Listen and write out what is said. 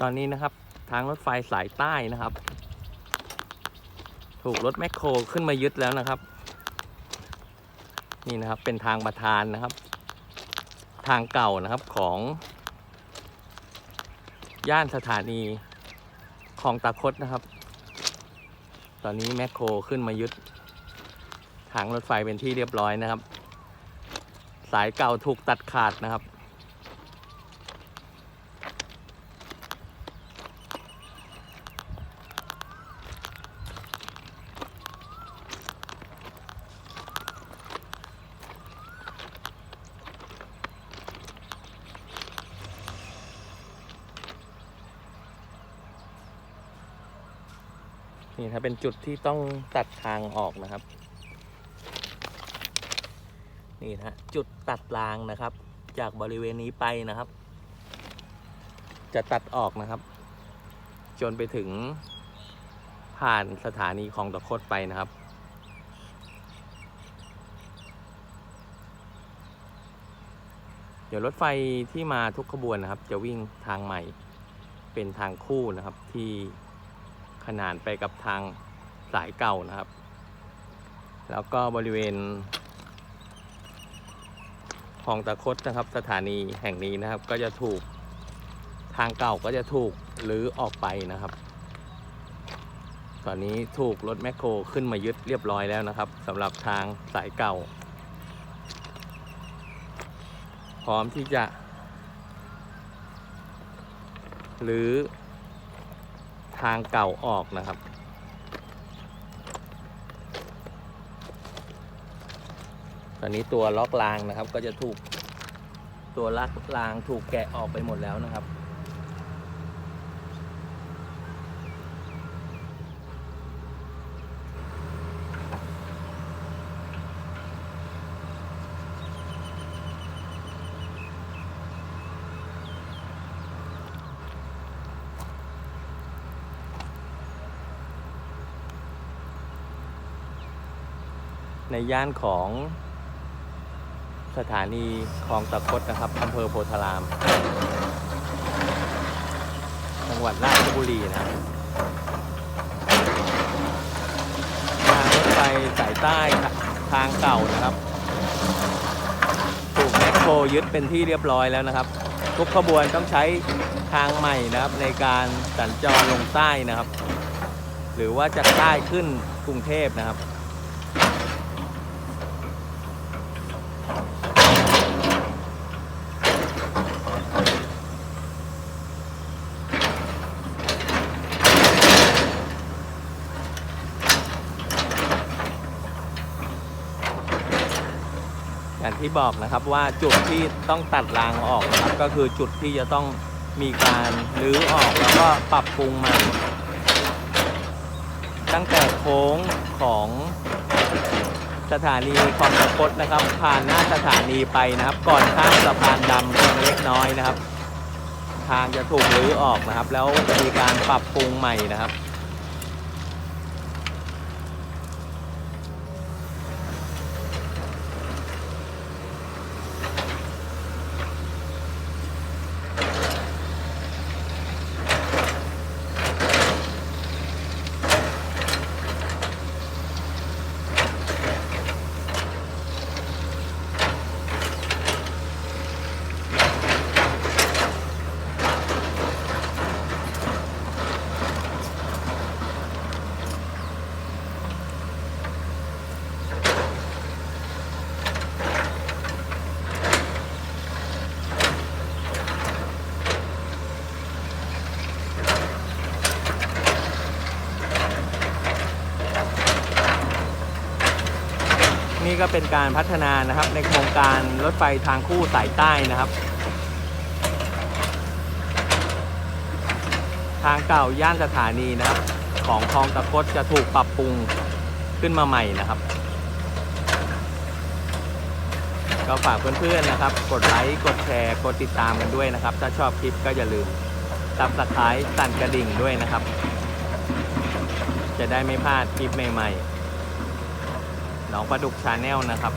ตอนนี้นะครับทางรถไฟสายใต้นะครับ ถูกรถแมคโครขึ้นมายึดแล้วนะครับ นี่นะครับเป็นทางประธานนะครับ ทางเก่านะครับของ ย่านสถานีคลองตาคดนะครับ ตอนนี้แมคโครขึ้นมายึด ทางรถไฟเป็นที่เรียบร้อยนะครับ สายเก่าถูกตัดขาดนะครับ นี่ถ้าเป็นจุดที่ต้องตัดทางออกนะครับ นี่นะจุดตัดรางนะครับ จากบริเวณนี้ไปนะครับ จะตัดออกนะครับ จนไปถึงผ่านสถานีคลองตะคดไปนะครับ เดี๋ยวรถไฟที่มาทุกขบวนนะครับ จะวิ่งทางใหม่เป็นทางคู่นะครับที่ ขนานไปกับทางสายเก่านะครับ แล้วก็บริเวณคลองตะคดนะครับ สถานีแห่งนี้นะครับ ก็จะถูกทางเก่าก็จะถูกหรือออกไปนะครับ ตอนนี้ถูกรถแมคโครขึ้นมายึดเรียบร้อยแล้วนะครับสำหรับทางสายเก่า พร้อมที่จะหรือ ทางเก่าออกนะครับ ตอนนี้ตัวล็อกรางนะครับก็จะถูกตัวลักรางถูกแกะออกไปหมดแล้วนะครับ ในย่านของสถานีคลองตะคดนะครับอำเภอโพธาราม จังหวัดราชบุรีนะทางรถไฟสายใต้ทางเก่านะครับ ถูกแมคโครยึดเป็นที่เรียบร้อยแล้วนะครับ ทุกขบวนต้องใช้ทางใหม่นะครับในการสัญจรลงใต้นะครับ หรือว่าจะใต้ขึ้นกรุงเทพนะครับ อย่างที่บอกนะครับว่าจุดที่ต้องตัดรางออกนะครับก็คือจุดที่จะต้องมีการรื้อออกแล้วก็ปรับปรุงใหม่ ตั้งแต่โค้งของสถานีคลองตะคดนะครับ ผ่านหน้าสถานีไปนะครับ ก่อนข้ามสะพานดำเพียงเล็กน้อยนะครับ ทางจะถูกรื้อออกนะครับ แล้วมีการปรับปรุงใหม่นะครับ นี่ก็เป็นการพัฒนานะครับในโครงการรถไฟทางคู่สายใต้นะครับ ทางเก่าย่านสถานีนะครับ ของคลองตะคดจะถูกปรับปรุงขึ้นมาใหม่นะครับ ก็ฝากเพื่อนๆนะครับ กดไลค์กดแชร์กดติดตามกันด้วยนะครับ ถ้าชอบคลิปก็อย่าลืมตับสไครต์สั่นกระดิ่งด้วยนะครับ จะได้ไม่พลาดคลิปใหม่ ๆ น้องปลาดุกชาแนลนะครับ